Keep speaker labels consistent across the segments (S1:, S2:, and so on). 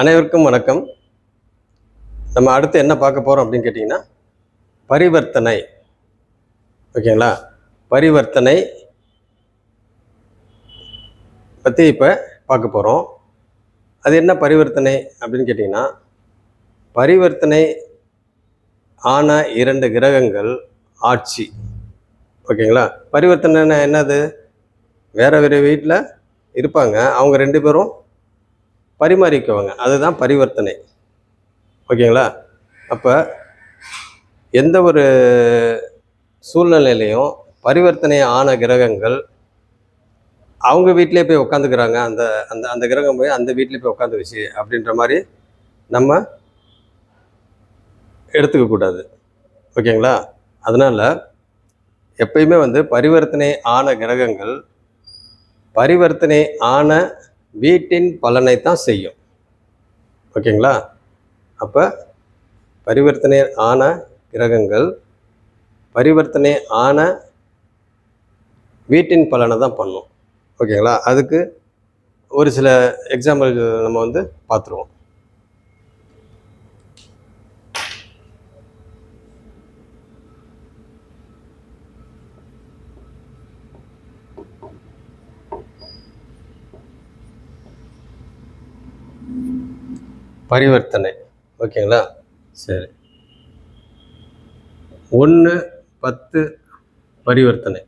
S1: அனைவருக்கும் வணக்கம். நம்ம அடுத்து என்ன பார்க்க போகிறோம் அப்படின்னு கேட்டிங்கன்னா பரிவர்த்தனை. ஓகேங்களா? பரிவர்த்தனை பற்றி இப்போ பார்க்க போகிறோம் அது என்ன பரிவர்த்தனை அப்படின்னு கேட்டிங்கன்னா பரிவர்த்தனை ஆன இரண்டு கிரகங்கள் ஆட்சி. ஓகேங்களா? பரிவர்த்தனைன்னா என்னது? வேறு வேறு வீட்டில் இருப்பாங்க. அவங்க ரெண்டு பேரும் பரிமாறிக்கவங்க அதுதான் பரிவர்த்தனை. ஓகேங்களா? அப்போ எந்த ஒரு சூழ்நிலையிலையும் பரிவர்த்தனை ஆன கிரகங்கள் அவங்க வீட்டிலே போய் உட்காந்துக்கிறாங்க அந்த அந்த அந்த கிரகம் போய் அந்த வீட்டிலே போய் உட்காந்துக்குச்சு அப்படின்ற மாதிரி நம்ம எடுத்துக்கக்கூடாது ஓகேங்களா? அதனால் எப்பயுமே வந்து பரிவர்த்தனை ஆன கிரகங்கள் பரிவர்த்தனை ஆன வீட்டின் பலனை தான் செய்யும். ஓகேங்களா? அப்போ பரிவர்த்தனை ஆன கிரகங்கள் பரிவர்த்தனை ஆன வீட்டின் பலனை தான் பண்ணும். ஓகேங்களா? அதுக்கு ஒரு சில எக்ஸாம்பிள் நம்ம வந்து பார்த்துருவோம். பரிவர்த்தனை. ஓகேங்களா? சரி. ஒன்று பத்து பரிவர்த்தனை.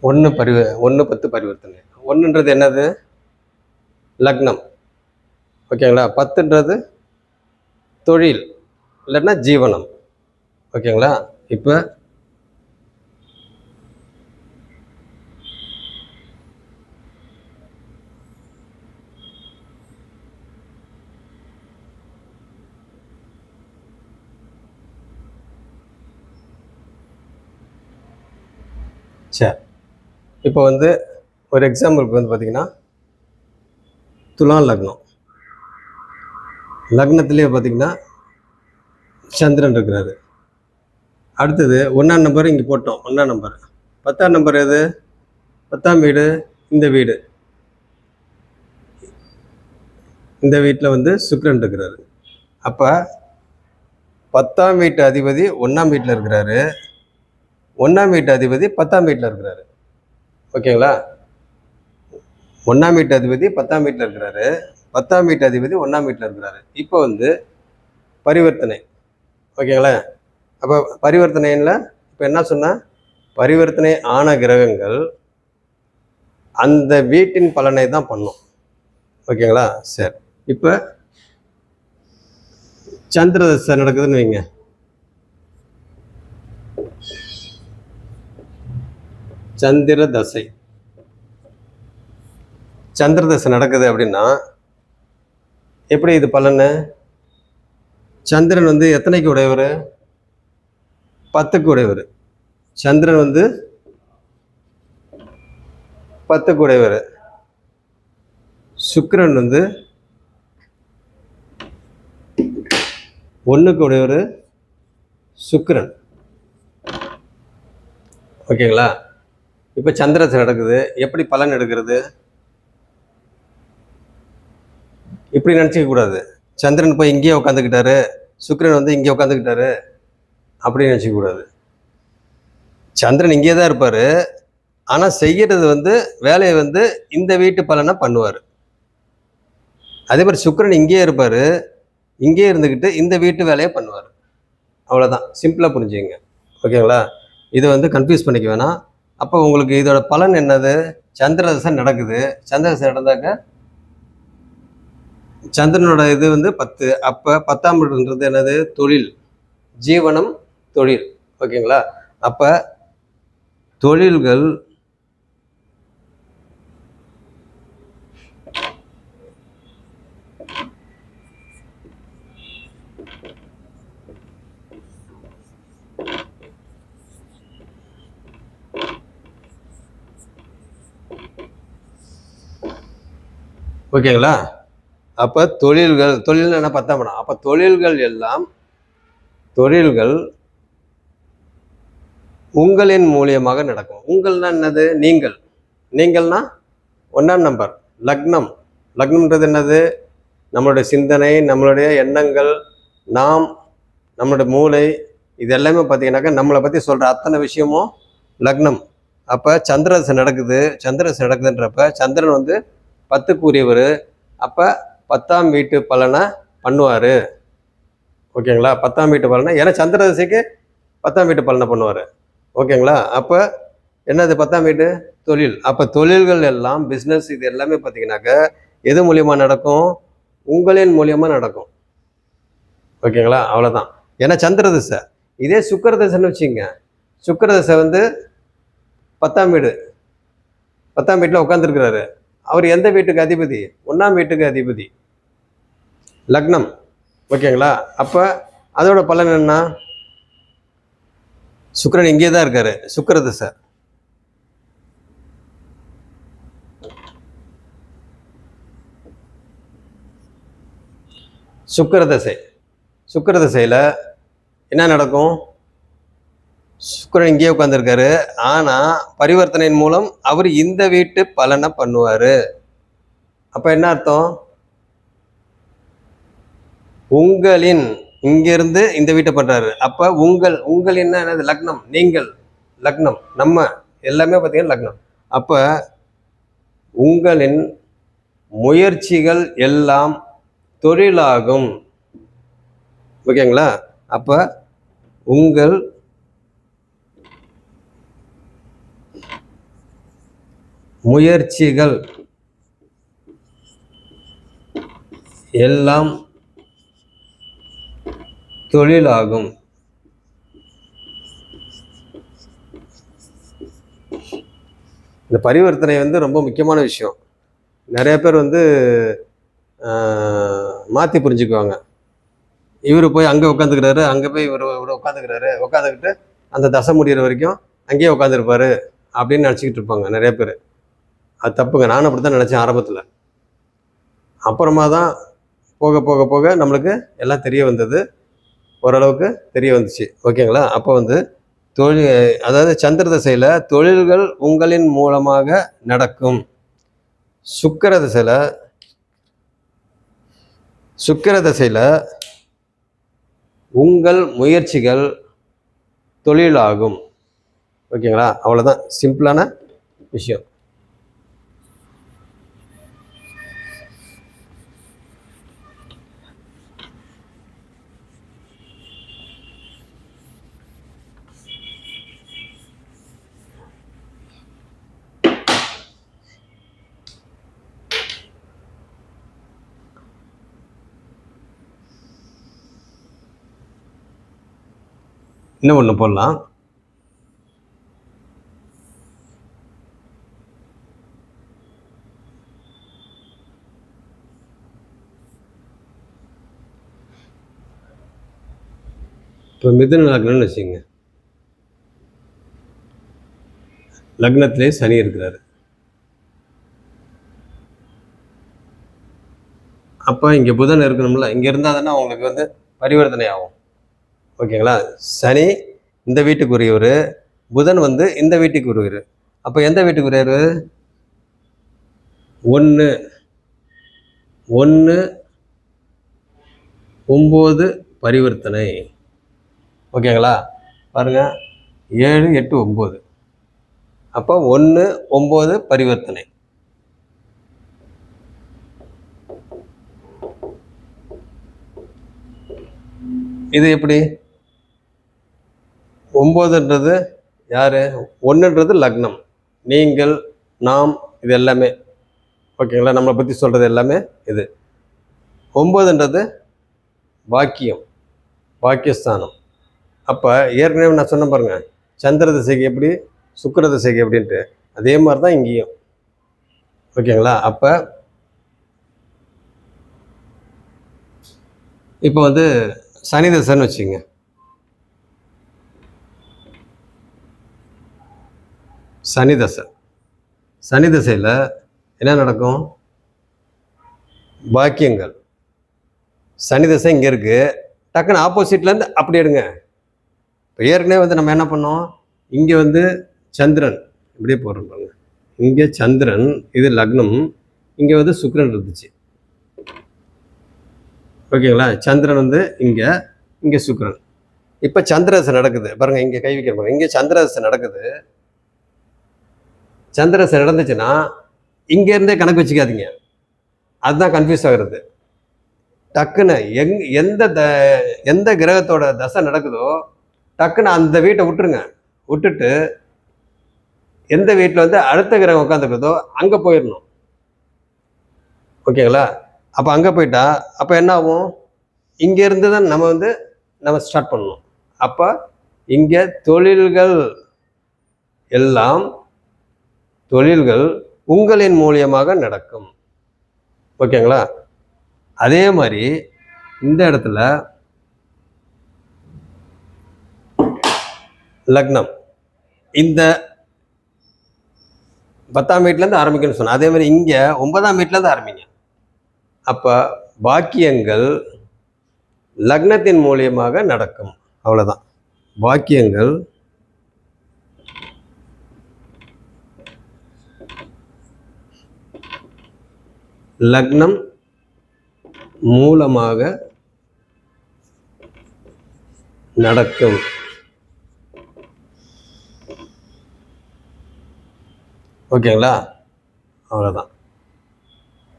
S1: ஒன்று பரிவ ஒன்று பத்து பரிவர்த்தனை. ஒன்றுன்றது என்னது? லக்னம். ஓகேங்களா? பத்துன்றது தொழில் இல்லைன்னா ஜீவனம். ஓகேங்களா? இப்போ சரி இப்போ வந்து ஒரு எக்ஸாம்பிளுக்கு வந்து பார்த்தீங்கன்னா துலா லக்னம். லக்னத்துலேயே பார்த்தீங்கன்னா சந்திரன் இருக்கிறாரு. அடுத்தது ஒன்றாம் நம்பர் இங்கே போட்டோம். ஒன்றாம் நம்பர் பத்தாம் நம்பர் எது? பத்தாம் வீடு இந்த வீடு. இந்த வீட்டில் வந்து சுக்கிரன் இருக்கிறாரு. அப்போ பத்தாம் வீட்டு அதிபதி ஒன்றாம் வீட்டில் இருக்கிறாரு. ஒன்றாம் வீட்டு அதிபதி பத்தாம் வீட்டில் இருக்கிறாரு. ஓகேங்களா? ஒன்றாம் வீட்டு அதிபதி பத்தாம் வீட்டில் இருக்கிறாரு. பத்தாம் வீட்டு அதிபதி ஒன்றாம் வீட்டில் இருக்கிறாரு. இப்போ வந்து பரிவர்த்தனை. ஓகேங்களா? அப்போ பரிவர்த்தனையில் இப்போ என்ன சொன்னால் பரிவர்த்தனை ஆன கிரகங்கள் அந்த வீட்டின் பலனை தான் பண்ணும். ஓகேங்களா? சரி. இப்போ சந்திர தசை நடக்குதுன்னு வைங்க. சந்திர தசை சந்திர தசை நடக்குது அப்படின்னா எப்படி இது பலன்னு சந்திரன் வந்து எத்தனைக்கு உடையவர்? பத்துக்கு உடையவர். சந்திரன் வந்து பத்துக்கு உடையவர். சுக்கிரன் வந்து ஒன்றுக்கு உடையவர் சுக்கரன். ஓகேங்களா? இப்போ சந்திரசை நடக்குது. எப்படி பலன் எடுக்கிறது? இப்படி நினச்சிக்க கூடாது. சந்திரன் போய் இங்கேயே உட்காந்துக்கிட்டாரு சுக்கிரன் வந்து இங்கே உட்காந்துக்கிட்டாரு அப்படி நினச்சிக்க கூடாது. சந்திரன் இங்கே தான் இருப்பார். ஆனால் செய்கிறது வந்து வேலையை வந்து இந்த வீட்டு பலனை பண்ணுவார். அதே மாதிரி சுக்கிரன் இங்கேயே இருப்பார். இங்கேயே இருந்துக்கிட்டு இந்த வீட்டு வேலையை பண்ணுவார். அவ்வளோதான் சிம்பிளாக புரிஞ்சுங்க ஓகேங்களா? இதை வந்து கன்ஃபியூஸ் பண்ணிக்க வேணாம். அப்போ உங்களுக்கு இதோட பலன் என்னது? சந்திர தசை நடக்குது. சந்திர தசை நடந்தாக்க சந்திரனோட இது வந்து பத்து. அப்போ பத்தாம் வீடுன்றது என்னது? தொழில். ஜீவனம் தொழில். ஓகேங்களா? அப்போ தொழில்கள் ஓகேங்களா? அப்போ தொழில்கள் தொழில் என்ன? பத்தாம் இடம். அப்போ தொழில்கள் எல்லாம் தொழில்கள் உங்களின் மூலியமாக நடக்கும். உங்கள்னா என்னது? நீங்கள். நீங்கள்னா ஒன்றாம் நம்பர். லக்னம். லக்னம்ன்றது என்னது? நம்மளுடைய சிந்தனை நம்மளுடைய எண்ணங்கள் நாம் நம்மளுடைய மூளை இது எல்லாமே பார்த்தீங்கன்னாக்கா நம்மளை பற்றி சொல்கிற அத்தனை விஷயமும் லக்னம். அப்போ சந்திரதசை நடக்குது. சந்திரதசை நடக்குதுன்றப்ப சந்திரன் வந்து பத்துக்குரியவர். அப்போ பத்தாம் வீட்டு பலனை பண்ணுவார். ஓகேங்களா? பத்தாம் வீட்டு பலனை. ஏன்னா சந்திரதசைக்கு பத்தாம் வீட்டு பலனை பண்ணுவார். ஓகேங்களா? அப்போ என்னது பத்தாம் வீட்டு தொழில். அப்போ தொழில்கள் எல்லாம் பிஸ்னஸ் இது எல்லாமே பார்த்தீங்கன்னாக்க எது மூலியமாக நடக்கும்? உங்களின் மூலியமாக நடக்கும். ஓகேங்களா? அவ்வளோதான் ஏன்னா சந்திரதசை. இதே சுக்கரதசைன்னு வச்சுங்க சுக்கரதசை வந்து பத்தாம் வீடு. பத்தாம் வீட்டில் உட்காந்துருக்கிறாரு அவர் எந்த வீட்டுக்கு அதிபதி? ஒன்றாம் வீட்டுக்கு அதிபதி. லக்னம். ஓகேங்களா? அப்போ அதோட பலன் என்ன? சுக்கரன் இங்கே தான் இருக்காரு. சுக்கிரதசை சுக்கர திசையில் என்ன நடக்கும்? சுக்கிரன் இங்கேயே உட்காந்துருக்காரு ஆனால் பரிவர்த்தனையின் மூலம் அவர் இந்த வீட்டு பலனை பண்ணுவார். அப்போ என்ன அர்த்தம்? உங்களின் இங்கேருந்து இந்த வீட்டை பண்ணுறாரு அப்போ உங்கள் உங்கள் என்ன என்னது? லக்னம். நீங்கள் லக்னம். நம்ம எல்லாமே பார்த்தீங்கன்னா லக்னம். அப்போ உங்களின் முயற்சிகள் எல்லாம் தொழிலாகும். ஓகேங்களா? அப்போ உங்கள் முயற்சிகள் எல்லாம் தொழிலாகும். இந்த பரிவர்த்தனை வந்து ரொம்ப முக்கியமான விஷயம். நிறைய பேர் வந்து மாற்றி புரிஞ்சுக்குவாங்க. இவர் போய் அங்கே உட்காந்துக்கிறாரு அங்கே போய் இவர் இவர் உட்காந்துக்கிறாரு உட்காந்துக்கிட்டு அந்த தசை முடிகிற வரைக்கும் அங்கேயே உட்காந்துருப்பாரு அப்படின்னு நினச்சிக்கிட்டு இருப்பாங்க நிறைய பேர். அது தப்புங்க. நானும் அப்படி தான் நினச்சேன் ஆரம்பத்தில். அப்புறமா தான் போக போக போக நம்மளுக்கு எல்லாம் தெரிய வந்தது. ஓரளவுக்கு தெரிய வந்துச்சு. ஓகேங்களா? அப்போ வந்து தொழில் அதாவது சந்திர திசையில் தொழில்கள் உங்களின் மூலமாக நடக்கும். சுக்கிர திசையில் சுக்கிர திசையில் உங்கள் முயற்சிகள் தொழிலாகும். ஓகேங்களா? அவ்வளோதான் சிம்பிளான விஷயம். இன்னும் ஒன்று போடலாம்? இப்போ மிதுன லக்னம்னு வச்சுங்க லக்னத்திலே சனி இருக்கிறாரு. அப்போ இங்கே புதன் இருக்கணும்ல இங்கே இருந்தால் தானே உங்களுக்கு வந்து பரிவர்த்தனை ஆகும். ஓகேங்களா? சனி இந்த வீட்டுக்கு உரியவர் புதன் வந்து இந்த வீட்டுக்கு உரியவர் அப்போ எந்த வீட்டுக்கு உரியவர் ஒன்று ஒன்று ஒம்பது பரிவர்த்தனை. ஓகேங்களா? பாருங்கள் ஏழு எட்டு ஒம்பது. அப்போ ஒன்று ஒம்பது பரிவர்த்தனை. இது எப்படி? ஒம்போதுன்றது யார்? ஒன்றுன்றது லக்னம். நீங்கள் நாம் இது எல்லாமே. ஓகேங்களா? நம்மளை பற்றி சொல்கிறது எல்லாமே இது. ஒம்பதுன்றது வாக்கியம் வாக்கியஸ்தானம். அப்போ ஏற்கனவே நான் சொன்ன பாருங்க சந்திர திசைக்கு எப்படி சுக்கர திசைக்கு எப்படின்ட்டு. அதே மாதிரி தான் இங்கேயும். ஓகேங்களா? அப்போ இப்போ வந்து சனி தசைன்னு வச்சுங்க சனி தசை. சனி தசையில் என்ன நடக்கும்? பாக்கியங்கள். சனி தசை இங்கே இருக்குது டக்குன்னு ஆப்போசிட்லேருந்து அப்படி எடுங்க. இப்போ ஏற்கனவே வந்து நம்ம என்ன பண்ணோம்? இங்கே வந்து சந்திரன். இப்படியே போடுறோம் பாருங்க. இங்கே சந்திரன் இது லக்னம் இங்கே வந்து சுக்ரன் இருந்துச்சு. ஓகேங்களா? சந்திரன் வந்து இங்கே இங்கே சுக்ரன் இப்போ சந்திரதசை நடக்குது. பாருங்கள் இங்கே கை வைக்கிற பாருங்க. இங்கே சந்திரதசை நடக்குது. சந்திரதசை நடந்துச்சுன்னா இங்கேருந்தே கணக்கு வச்சுக்காதீங்க. அதுதான் கன்ஃபியூஸ் ஆகுறது. டக்குன்னு எங் எந்த த எந்த கிரகத்தோட தசை நடக்குதோ டக்குன்னு அந்த வீட்டை விட்டுருங்க. விட்டுட்டு எந்த வீட்டில் வந்து அடுத்த கிரகம் உட்காந்துருக்குதோ அங்கே போயிடணும். ஓகேங்களா? அப்போ அங்கே போயிட்டா அப்போ என்ன ஆகும்? இங்கேருந்து தான் நம்ம வந்து நம்ம ஸ்டார்ட் பண்ணணும். அப்போ இங்கே தொழில்கள் எல்லாம் தொழில்கள் உங்களின் மூலியமாக நடக்கும். ஓகேங்களா? அதே மாதிரி இந்த இடத்துல லக்னம். இந்த பத்தாம் வீட்டிலேருந்து ஆரம்பிக்கணும்னு சொன்னேன் அதே மாதிரி இங்கே ஒன்பதாம் வீட்டிலேருந்து ஆரம்பிங்க. அப்போ பாக்கியங்கள் லக்னத்தின் மூலியமாக நடக்கும். அவ்வளோதான் பாக்கியங்கள் லக்னம் மூலமாக நடக்கும். ஓகேங்களா? அவ்வளோதான்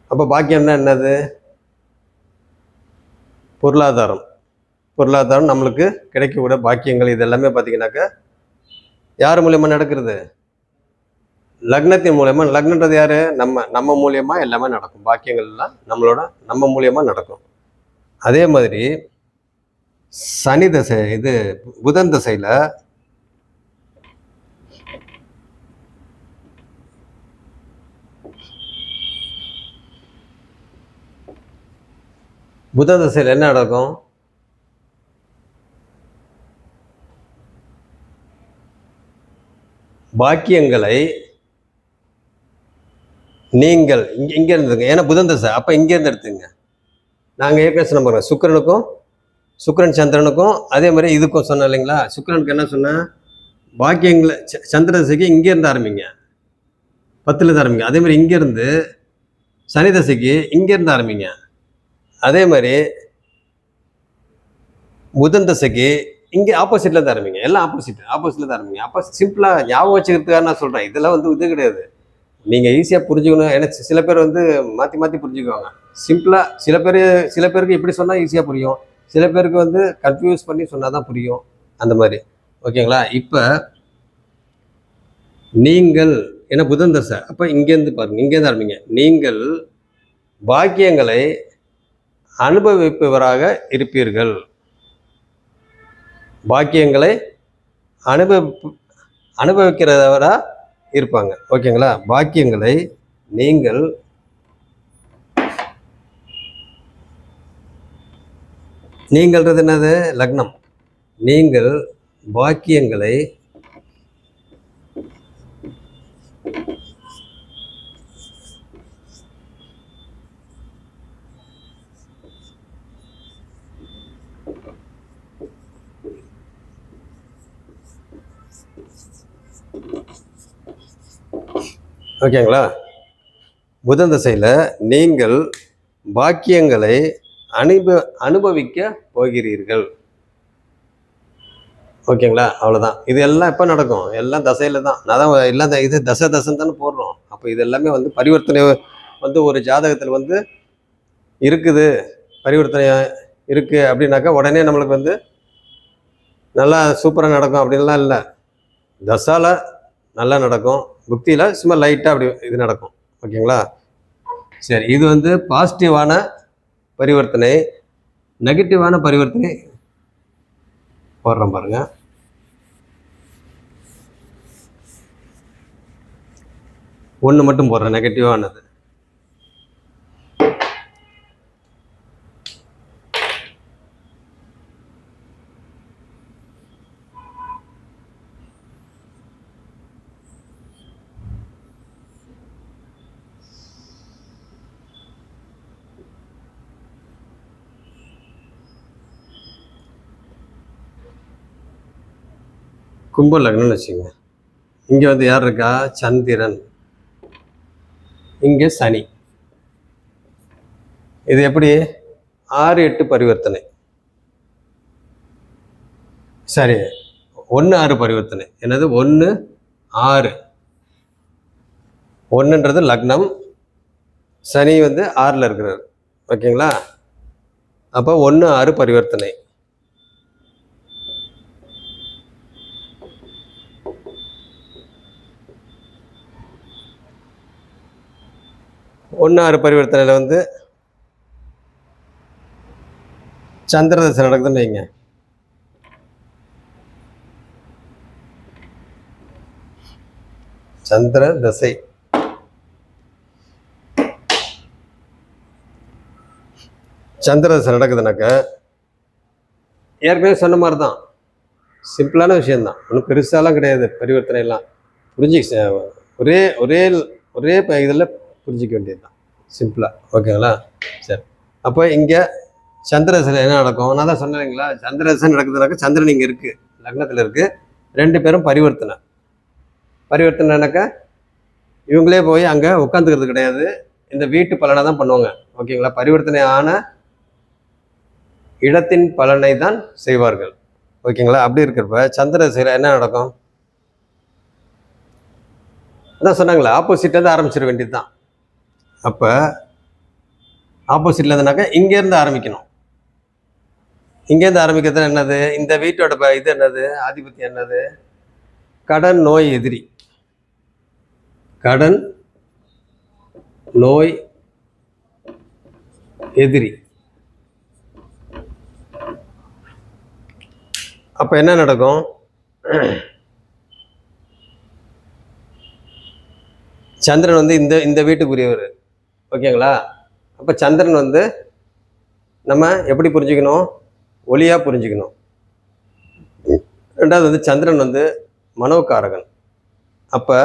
S1: அப்போ பாக்கியம்னா என்னது? பொருளாதாரம். பொருளாதாரம் நம்மளுக்கு கிடைக்கக்கூடிய பாக்கியங்கள் இது எல்லாமே யார் மூலியமாக நடக்கிறது? லக்னத்தின் மூலயமா லக்னன்றது யாரு? நம்ம நம்ம மூலியமா எல்லாமே நடக்கும். பாக்கியங்கள்லாம் நம்மளோட நம்ம மூலியமா நடக்கும். அதே மாதிரி சனி தசை இது புதன் தசையில் புதன் தசையில் என்ன நடக்கும்? பாக்கியங்களை நீங்கள் இங்கே இங்கே இருந்துங்க. ஏன்னா புதன் தசை. அப்போ இங்கேருந்து எடுத்துங்க. நாங்கள் ஏற்கனவே சொன்ன பாருங்க. சுக்கிரனுக்கும் சுக்கரன் சந்திரனுக்கும் அதே மாதிரி இதுக்கும் சொன்னேன் இல்லைங்களா? சுக்கரனுக்கு என்ன சொன்னேன்? பாக்கியங்களை ச- சந்திர தசைக்கு இங்கே இருந்து ஆரம்பிங்க. பத்தில் இருந்து ஆரம்பிங்க. அதே மாதிரி இங்கேருந்து சனி தசைக்கு இங்கேருந்து ஆரம்பிங்க. அதே மாதிரி புதன் தசைக்கு இங்கே ஆப்போசிட்டில் தான் ஆரம்பிங்க. எல்லாம் ஆப்போசிட் ஆப்போசிட்டில் தான் ஆரம்பிங்க. அப்போ சிம்பிளாக ஞாபகம் வச்சுக்கிறதுக்காக நான் சொல்கிறேன் இதெல்லாம் வந்து இது கிடையாது. நீங்கள் ஈஸியாக புரிஞ்சுக்கணும். ஏன்னா சில பேர் வந்து மாற்றி மாற்றி புரிஞ்சுக்குவாங்க. சிம்பிளாக சில பேர் சில பேருக்கு இப்படி சொன்னால் ஈஸியாக புரியும். சில பேருக்கு வந்து கன்ஃபியூஸ் பண்ணி சொன்னால் தான் புரியும். அந்த மாதிரி. ஓகேங்களா? இப்போ நீங்கள் ஏன்னா புதன் தசை. அப்போ இங்கேருந்து பாருங்க இங்கேருந்து ஆரம்பிங்க. நீங்கள் பாக்கியங்களை அனுபவிப்பவராக இருப்பீர்கள். பாக்கியங்களை அனுபவி அனுபவிக்கிறவராக இருப்பாங்க. ஓகேங்களா? பாக்கியங்களை நீங்கள் நீங்கள்ன்றது என்னது? லக்னம். நீங்கள் பாக்கியங்களை ஓகேங்களா? புதன் திசையில் நீங்கள் பாக்கியங்களை அனுப அனுபவிக்க போகிறீர்கள். ஓகேங்களா? அவ்வளோதான் இது எல்லாம் எப்போ நடக்கும்? எல்லாம் தசையில் தான். நான் எல்லாம் த- இது தசை தசைன்னு தானே போடுறோம். அப்போ இது எல்லாமே வந்து பரிவர்த்தனை வந்து ஒரு ஜாதகத்தில் வந்து இருக்குது. பரிவர்த்தனை இருக்குது அப்படின்னாக்கா உடனே நம்மளுக்கு வந்து நல்லா சூப்பராக நடக்கும் அப்படின்லாம் இல்லை. தசால நல்லா நடக்கும். புக்தியில் சும்மா லைட்டாக அப்படி இது நடக்கும். ஓகேங்களா? சரி இது வந்து பாசிட்டிவான பரிவர்த்தனை நெகட்டிவான பரிவர்த்தனை. போடுறோம் பாருங்க. ஒன்று மட்டும் போடுறேன் நெகட்டிவானது கும்ப லக்னம்னு வச்சுங்க இங்கே வந்து யார் இருக்கா? சந்திரன். இங்கே சனி. இது எப்படி? ஆறு எட்டு பரிவர்த்தனை. சரி ஒன்று ஆறு பரிவர்த்தனை. என்னது? ஒன்று ஆறு. ஒன்றுன்றது லக்னம். சனி வந்து ஆறில் இருக்கிறார். ஓகேங்களா? அப்போ ஒன்று ஆறு பரிவர்த்தனை. ஒன்று ஆறு பரிவர்த்தனையில் வந்து சந்திர தசை நடக்குதுன்னு வைங்க. சந்திர தசை சந்திர தசை நடக்குதுனாக்க ஏற்கனவே சொன்ன மாதிரி தான் சிம்பிளான விஷயந்தான் ஒன்றும் பெருசாலாம் கிடையாது பரிவர்த்தனை எல்லாம் புரிஞ்சு ஒரே ஒரே ஒரே இதில் புரிஞ்சிக்க வேண்டியது தான் சிம்பிளாக ஓகேங்களா சரி. அப்போ இங்கே சந்திரசனை என்ன நடக்கும்? நான் தான் சொன்னேங்களா சந்திரசன் நடக்கிறதுனாக்க சந்திரன் இங்கே இருக்குது லக்னத்தில் இருக்குது ரெண்டு பேரும் பரிவர்த்தனை. பரிவர்த்தனைனாக்கா இவங்களே போய் அங்கே உட்காந்துக்கிறது கிடையாது. இந்த வீட்டு பலனை தான் பண்ணுவாங்க. ஓகேங்களா? பரிவர்த்தனை ஆன இடத்தின் பலனை தான் செய்வார்கள். ஓகேங்களா? அப்படி இருக்கிறப்ப சந்திரசில என்ன நடக்கும்? அதான் சொன்னாங்களே தான் ஆரம்பிச்சிட வேண்டியது தான் அப்போ ஆப்போசிட்ல இருந்தனாக்கா இங்கேருந்து ஆரம்பிக்கணும். இங்கேருந்து ஆரம்பிக்கிறது என்னது? இந்த வீட்டோட ப- இது என்னது? ஆதிபத்தியம் என்னது? கடன் நோய் எதிரி. கடன் நோய் எதிரி. அப்போ என்ன நடக்கும்? சந்திரன் வந்து இந்த இந்த வீட்டுக்குரியவர். ஓகேங்களா? அப்போ சந்திரன் வந்து நம்ம எப்படி புரிஞ்சுக்கணும்? ஒளியாக புரிஞ்சுக்கணும். ரெண்டாவது வந்து சந்திரன் வந்து மனோகாரகன். அப்போ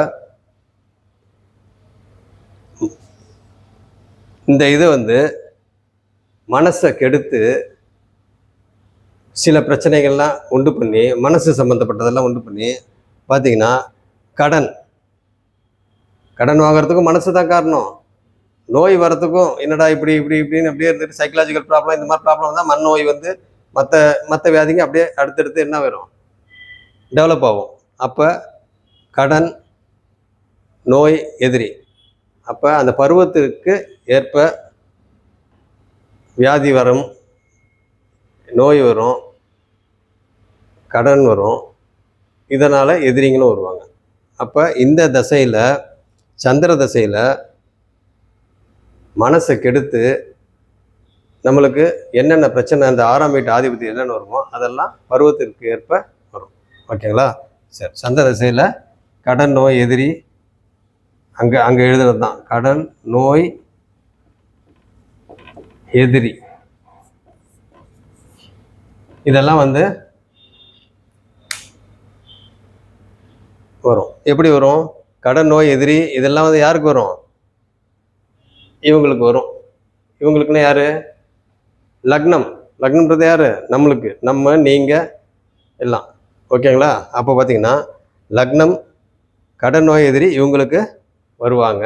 S1: இந்த இது வந்து மனசை கெடுத்து சில பிரச்சனைகள்லாம் உண்டு பண்ணி மனசு சம்மந்தப்பட்டதெல்லாம் உண்டு பண்ணி பார்த்தீங்கன்னா கடன். கடன் வாங்குறதுக்கும் மனசு தான் காரணம். நோய் வரத்துக்கும் என்னடா இப்படி இப்படி இப்படின்னு அப்படியே இருந்துட்டு சைக்கலாஜிக்கல் ப்ராப்ளம் இந்த மாதிரி ப்ராப்ளம் தான் மண் நோய் வந்து மற்ற மற்ற வியாதிங்க அப்படியே அடுத்தடுத்து என்ன வரும்? டெவலப் ஆகும். அப்போ கடன் நோய் எதிரி. அப்போ அந்த பருவத்திற்கு ஏற்ப வியாதி வரும் நோய் வரும் கடன் வரும் இதனால் எதிரிங்களும் வருவாங்க. அப்போ இந்த தசையில் சந்திர தசையில் மனசை கெடுத்து நம்மளுக்கு என்னென்ன பிரச்சனை அந்த ஆறாம் வீட்டு ஆதிபத்தி என்னென்ன வருமோ அதெல்லாம் பருவத்திற்கு ஏற்ப வரும். ஓகேங்களா? சரி சந்த தசையில் கடன் நோய் எதிரி அங்கே அங்கே எழுதுனது தான். கடன் நோய் எதிரி. இதெல்லாம் வந்து வரும். எப்படி வரும்? கடன் நோய் எதிரி இதெல்லாம் வந்து யாருக்கு வரும்? இவங்களுக்கு வரும். இவங்களுக்குன்னா யாரு? லக்னம். லக்னம்ன்றது யாரு? நம்மளுக்கு. நம்ம நீங்க எல்லாம். ஓகேங்களா? அப்போ பார்த்தீங்கன்னா லக்னம் கடன் நோய் எதிரி இவங்களுக்கு வருவாங்க.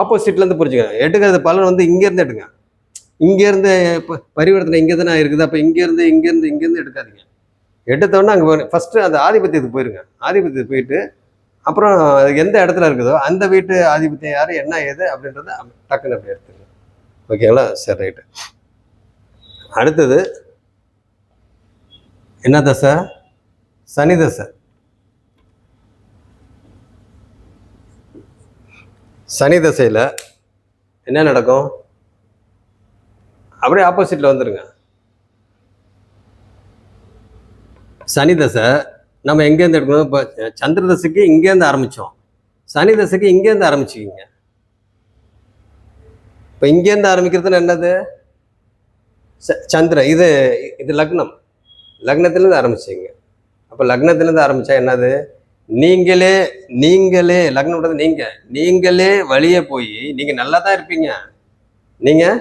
S1: ஆப்போசிட்லேருந்து புரிஞ்சுக்கங்க. எடுக்கிறது பலன் வந்து இங்கேருந்து எடுங்க. இங்கேருந்து இப்போ பரிவர்த்தனை இங்கே தானே இருக்குது. அப்போ இங்கேருந்து இங்கேருந்து இங்கேருந்து எடுக்காதீங்க. எடுத்தோன்னே அங்கே ஃபஸ்ட்டு அந்த ஆதிபத்தியத்துக்கு போயிருங்க. ஆதிபத்தியத்துக்கு போயிட்டு அப்புறம் அது எந்த இடத்துல இருக்குதோ அந்த வீட்டு ஆதிபத்தியம் யார் என்ன ஏது அப்படின்றத டக்குன்னு அப்படி எடுத்துங்க ஓகேங்களா? சரி ரைட்டு. அடுத்தது என்ன தசை? சனி தசை. சனி தசையில் என்ன நடக்கும்? அப்படியே ஆப்போசிட்டில் வந்துடுங்க சனி தசை நம்ம எங்கேருந்து எடுக்கணும்? இப்போ சந்திர தசைக்கு இங்கேருந்து ஆரம்பித்தோம் சனி தசைக்கு இங்கேருந்து ஆரம்பிச்சுக்கிங்க. இப்போ இங்கேருந்து ஆரம்பிக்கிறதுன்னு என்னது? ச- சந்திர இது இது லக்னம். லக்னத்துலேருந்து ஆரம்பிச்சிங்க அப்போ லக்னத்துலேருந்து ஆரம்பித்தா என்னது? நீங்களே நீங்களே லக்னம்ன்றது நீங்கள் நீங்களே வழியே போய் நீங்கள் நல்லா தான் இருப்பீங்க. நீங்கள்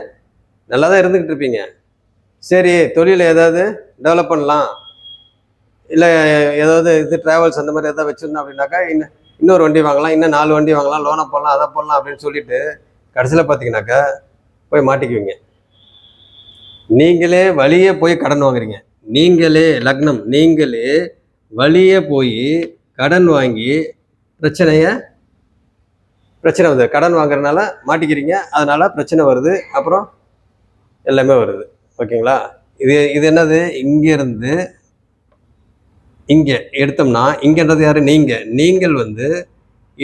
S1: நல்லா தான் இருந்துக்கிட்டு இருப்பீங்க. சரி தொழில் ஏதாவது டெவலப் பண்ணலாம். இல்லை ஏதாவது இது ட்ராவல்ஸ் அந்த மாதிரி எதாவது வச்சுருந்தோம் அப்படின்னாக்கா இன்னும் இன்னொரு வண்டி வாங்கலாம் இன்னும் நாலு வண்டி வாங்கலாம் லோனை போடலாம் அதை போடலாம் அப்படின்னு சொல்லிட்டு கடைசியில் பார்த்தீங்கன்னாக்கா போய் மாட்டிக்குவீங்க. நீங்களே வழியே போய் கடன் வாங்குறீங்க. நீங்களே லக்னம் நீங்களே வழியே போய் கடன் வாங்கி பிரச்சனையை பிரச்சனை வருது கடன் வாங்குறதுனால மாட்டிக்கிறீங்க அதனால் பிரச்சனை வருது அப்புறம் எல்லாமே வருது. ஓகேங்களா? இது இது என்னது? இங்கேருந்து இங்கே எடுத்தோம்னா இங்கன்றது யார்? நீங்கள் நீங்கள் வந்து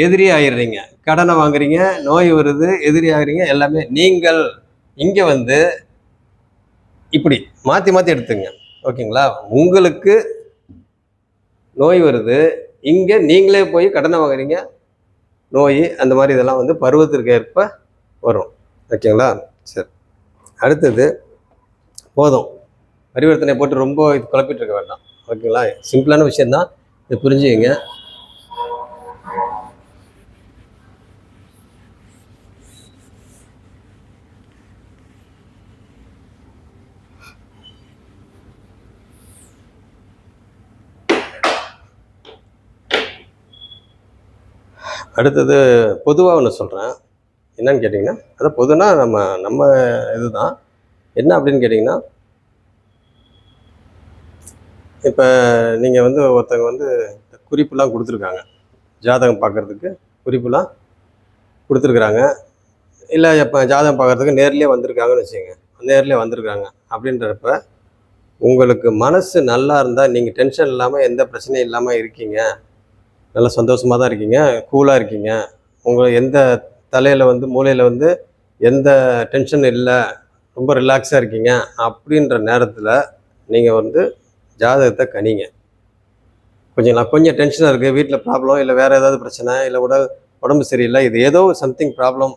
S1: எதிரி ஆயிடுறீங்க. கடனை வாங்குறீங்க நோய் வருது எதிரி ஆகுறீங்க எல்லாமே நீங்கள். இங்கே வந்து இப்படி மாற்றி மாற்றி எடுத்துங்க. ஓகேங்களா? உங்களுக்கு நோய் வருது. இங்கே நீங்களே போய் கடனை வாங்குறீங்க. நோய் அந்த மாதிரி இதெல்லாம் வந்து பருவத்திற்கு ஏற்ப வரும். ஓகேங்களா? சரி. அடுத்தது போதும். பரிவர்த்தனை போட்டு ரொம்ப இது குழப்பிட்டு இருக்க வேண்டாம். ஓகேங்களா? சிம்பிளான விஷயம்தான். இது புரிஞ்சுக்கங்க. அடுத்தது பொதுவாக ஒன்று சொல்கிறேன் என்னன்னு கேட்டிங்கன்னா அதான் பொதுனா நம்ம நம்ம இதுதான். என்ன அப்படின்னு கேட்டிங்கன்னா இப்போ நீங்கள் வந்து ஒருத்தங்க வந்து குறிப்புலாம் கொடுத்துருக்காங்க. ஜாதகம் பார்க்குறதுக்கு குறிப்புலாம் கொடுத்துருக்குறாங்க. இல்லை இப்போ ஜாதகம் பார்க்குறதுக்கு நேர்லேயே வந்திருக்காங்கன்னு வச்சுக்கோங்க. நேர்லேயே வந்திருக்காங்க. அப்படின்றப்ப உங்களுக்கு மனசு நல்லா இருந்தால் நீங்கள் டென்ஷன் இல்லாமல் எந்த பிரச்சனையும் இல்லாமல் இருக்கீங்க. நல்லா சந்தோஷமாக தான் இருக்கீங்க. கூலாக இருக்கீங்க. உங்கள் எந்த தலையில் வந்து மூளையில் வந்து எந்த டென்ஷன் இல்லை. ரொம்ப ரிலாக்ஸாக இருக்கீங்க. அப்படின்ற நேரத்தில் நீங்கள் வந்து ஜாதகத்தை கணிங்க. கொஞ்சம் நான் கொஞ்சம் டென்ஷனாக இருக்குது வீட்டில் ப்ராப்ளம் இல்லை வேறு ஏதாவது பிரச்சனை இல்லை உடல் உடம்பு சரியில்லை இது ஏதோ சம்திங் ப்ராப்ளம்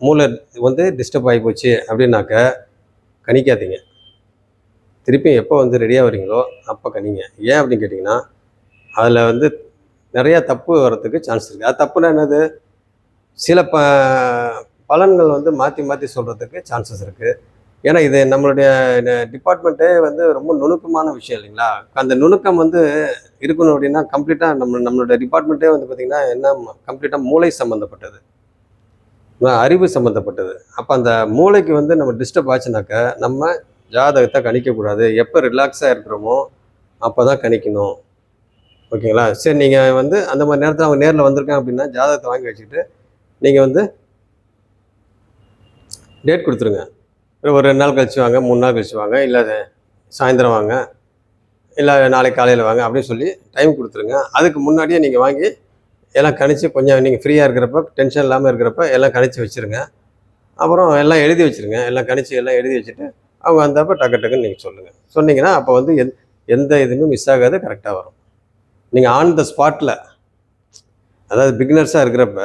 S1: மூளை வந்து டிஸ்டர்ப் ஆகி போச்சு அப்படின்னாக்க கணிக்காதீங்க. திருப்பி எப்போ வந்து ரெடியாக வரீங்களோ அப்போ கணிங்க. ஏன் அப்படின்னு கேட்டிங்கன்னா அதில் வந்து நிறையா தப்பு வர்றதுக்கு சான்ஸ் இருக்குது அது தப்புனா என்னது? சில ப பலன்கள் வந்து மாற்றி மாற்றி சொல்கிறதுக்கு சான்சஸ் இருக்குது ஏன்னா இது நம்மளுடைய டிபார்ட்மெண்ட்டே வந்து ரொம்ப நுணுக்கமான விஷயம் இல்லைங்களா? அந்த நுணுக்கம் வந்து இருக்கணும் அப்படின்னா கம்ப்ளீட்டாக நம்ம நம்மளோட டிபார்ட்மெண்ட்டே வந்து பார்த்திங்கன்னா என்ன கம்ப்ளீட்டாக மூளை சம்மந்தப்பட்டது அறிவு சம்மந்தப்பட்டது அப்போ அந்த மூளைக்கு வந்து நம்ம டிஸ்டர்ப் ஆச்சுனாக்க நம்ம ஜாதகத்தை கணிக்கக்கூடாது. எப்போ ரிலாக்ஸாக இருக்கிறோமோ அப்போ தான் கணிக்கணும். ஓகேங்களா? சரி நீங்கள் வந்து அந்த மாதிரி நேரத்தில் அவங்க நேரில் வந்திருக்காங்க அப்படின்னா ஜாதகத்தை வாங்கி வச்சுக்கிட்டு நீங்கள் வந்து டேட் கொடுத்துருங்க. ஒரு ரெண்டு நாள் கழிச்சு வாங்க மூணு நாள் கழிச்சு வாங்க இல்லை சாயந்தரம் வாங்க இல்லை நாளைக்கு காலையில் வாங்க அப்படின்னு சொல்லி டைம் கொடுத்துருங்க. அதுக்கு முன்னாடியே நீங்கள் வாங்கி எல்லாம் கணிச்சு கொஞ்சம் நீங்கள் ஃப்ரீயாக இருக்கிறப்ப டென்ஷன் இல்லாமல் இருக்கிறப்ப எல்லாம் கணிச்சு வச்சுருங்க. அப்புறம் எல்லாம் எழுதி வச்சுருங்க. எல்லாம் கணிச்சு எல்லாம் எழுதி வச்சுட்டு அவங்க வந்தப்போ டக்கு டக்குன்னு நீங்கள் சொல்லுங்கள் சொன்னீங்கன்னா அப்போ வந்து எந் எந்த இதுவுமே மிஸ் ஆகாது கரெக்டாக வரும். நீங்கள் ஆன் த ஸ்பாட்டில் அதாவது பிகினர்ஸாக இருக்கிறப்ப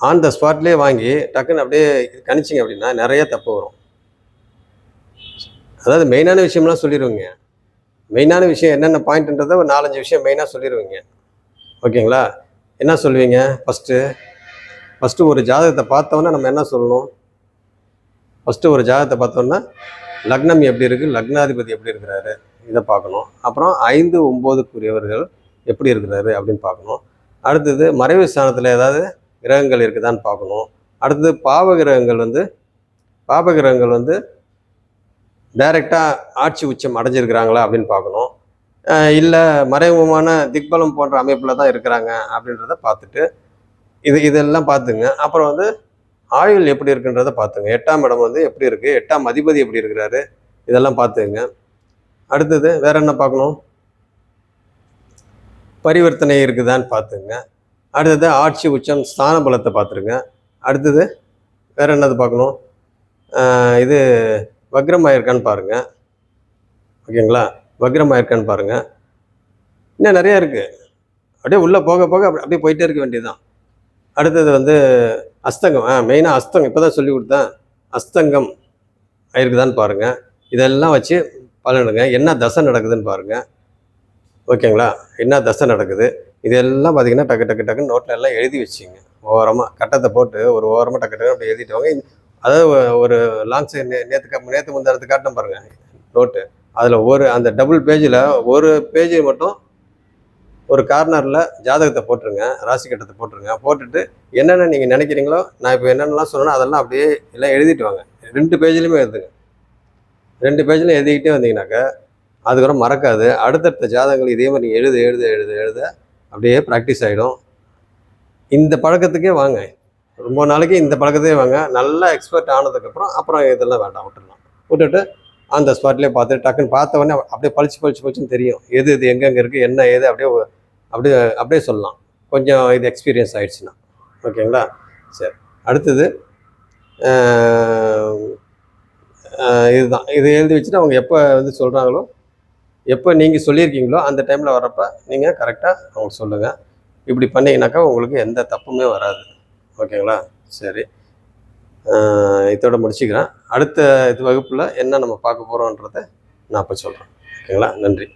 S1: ஆன் த ஸ்பாட்லேயே வாங்கி டக்குன்னு அப்படியே கணிச்சிங்க அப்படின்னா நிறைய தப்பு வரும். அதாவது மெயினான விஷயம்லாம் சொல்லிடுவீங்க மெயினான விஷயம் என்னென்ன பாயிண்ட்ன்றதை ஒரு நாலஞ்சு விஷயம் மெயினாக சொல்லிடுவீங்க ஓகேங்களா? என்ன சொல்லுவீங்க? ஃபஸ்ட்டு ஃபஸ்ட்டு ஒரு ஜாதகத்தை பார்த்தோன்னா நம்ம என்ன சொல்லணும்? ஃபஸ்ட்டு ஒரு ஜாதகத்தை பார்த்தோன்னா லக்னம் எப்படி இருக்குது லக்னாதிபதி எப்படி இருக்கிறாரு? இதை பார்க்கணும். அப்புறம் ஐந்து ஒம்போதுக்குரியவர்கள் எப்படி இருக்கிறாரு அப்படின்னு பார்க்கணும். அடுத்தது மறைவு ஸ்தானத்தில் ஏதாவது கிரகங்கள் இருக்குதான்னு பார்க்கணும். அடுத்தது பாவ கிரகங்கள் வந்து பாப கிரகங்கள் வந்து டைரெக்டாக ஆட்சி உச்சம் அடைஞ்சிருக்கிறாங்களா அப்படின்னு பார்க்கணும். இல்லை மறைமுகமான திக்பலம் போன்ற அமைப்பில் தான் இருக்கிறாங்க அப்படின்றத பார்த்துட்டு இது இதெல்லாம் பார்த்துங்க. அப்புறம் வந்து ஆயுள் எப்படி இருக்குன்றத பார்த்துங்க. எட்டாம் இடம் வந்து எப்படி இருக்குது எட்டாம் அதிபதி எப்படி இருக்கிறாரு? இதெல்லாம் பார்த்துங்க. அடுத்தது வேற என்ன பார்க்கணும்? பரிவர்த்தனை இருக்குதான்னு பார்த்துங்க. அடுத்தது ஆட்சி உச்சம் ஸ்தான பலத்தை பார்த்துருங்க. அடுத்தது வேறு என்னது பார்க்கணும்? இது இது வக்ரமாயிருக்கான்னு பாருங்கள் ஓகேங்களா? வக்ரமாயிருக்கான்னு பாருங்கள் இன்னும் நிறையா இருக்குது அப்படியே உள்ளே போக போக அப்படி அப்படியே போயிட்டே இருக்க வேண்டியதுதான். அடுத்தது வந்து அஸ்தங்கம். ஆ மெயினாக அஸ்தங்கம். இப்போ தான் சொல்லி கொடுத்தேன். அஸ்தங்கம் ஆயிருக்குதான்னு பாருங்கள் இதெல்லாம் வச்சு பலனுங்க என்ன தசை நடக்குதுன்னு பாருங்கள் ஓகேங்களா? என்ன தசை நடக்குது? இதெல்லாம் பார்த்தீங்கன்னா டக்கு டக்கு டக்குன்னு நோட்டில் எல்லாம் எழுதி வச்சிங்க. ஓரமாக கட்டத்தை போட்டு ஒரு ஓரமாக டக்கு டக்கு அப்படி எழுதிட்டு வாங்க. அதாவது ஒரு லாங் சைட் நேற்று நேற்று முந்தாரத்து காட்டினேன் பாருங்கள் நோட்டு அதில் ஒரு அந்த டபுள் பேஜில் ஒரு பேஜ் மட்டும் ஒரு கார்னரில் ஜாதகத்தை போட்டுருங்க. ராசி கட்டத்தை போட்டுருங்க. போட்டுட்டு என்னென்ன நீங்கள் நினைக்கிறீங்களோ நான் இப்போ என்னென்னலாம் சொன்னேனோ அதெல்லாம் அப்படியே எல்லாம் எழுதிட்டு வாங்க. ரெண்டு பேஜ்லேயுமே எழுதுங்க. ரெண்டு பேஜில் எழுதிக்கிட்டே வந்தீங்கன்னாக்கா அதுக்கப்புறம் மறக்காது. அடுத்தடுத்த ஜாதகங்கள் இதே மாதிரி நீங்கள் எழுத எழுத எழுத எழுத. அப்படியே ப்ராக்டிஸ் ஆகிடும் இந்த பழக்கத்துக்கே வாங்க. ரொம்ப நாளைக்கு இந்த பழக்கத்தையே வாங்க. நல்லா எக்ஸ்பர்ட் ஆனதுக்கப்புறம் அப்புறம் இதெல்லாம் வேண்டாம் விட்டுடலாம் விட்டுட்டு அந்த ஸ்பாட்லேயே பார்த்து டக்குன்னு பார்த்த உடனே அப்படியே பளிச்சு பளிச்சு பளிச்சுன்னு தெரியும். எது இது எங்கெங்கே இருக்குது என்ன ஏது அப்படியே அப்படியே அப்படியே சொல்லலாம். கொஞ்சம் இது எக்ஸ்பீரியன்ஸ் ஆகிடுச்சுன்னா ஓகேங்களா? சரி. அடுத்தது இதுதான். இது எழுதி வச்சுட்டு அவங்க எப்போ வந்து சொல்கிறாங்களோ எப்போ நீங்கள் சொல்லியிருக்கீங்களோ அந்த டைமில் வரப்போ நீங்கள் கரெக்டாக அவங்களுக்கு சொல்லுங்கள் இப்படி பண்ணீங்கன்னாக்கா உங்களுக்கு எந்த தப்புமே வராது. ஓகேங்களா? சரி. இதோட முடிச்சுக்கிறேன். அடுத்த இது வகுப்பில் என்ன நம்ம பார்க்க போகிறோன்றதை நான் அப்போ சொல்கிறேன் ஓகேங்களா? நன்றி.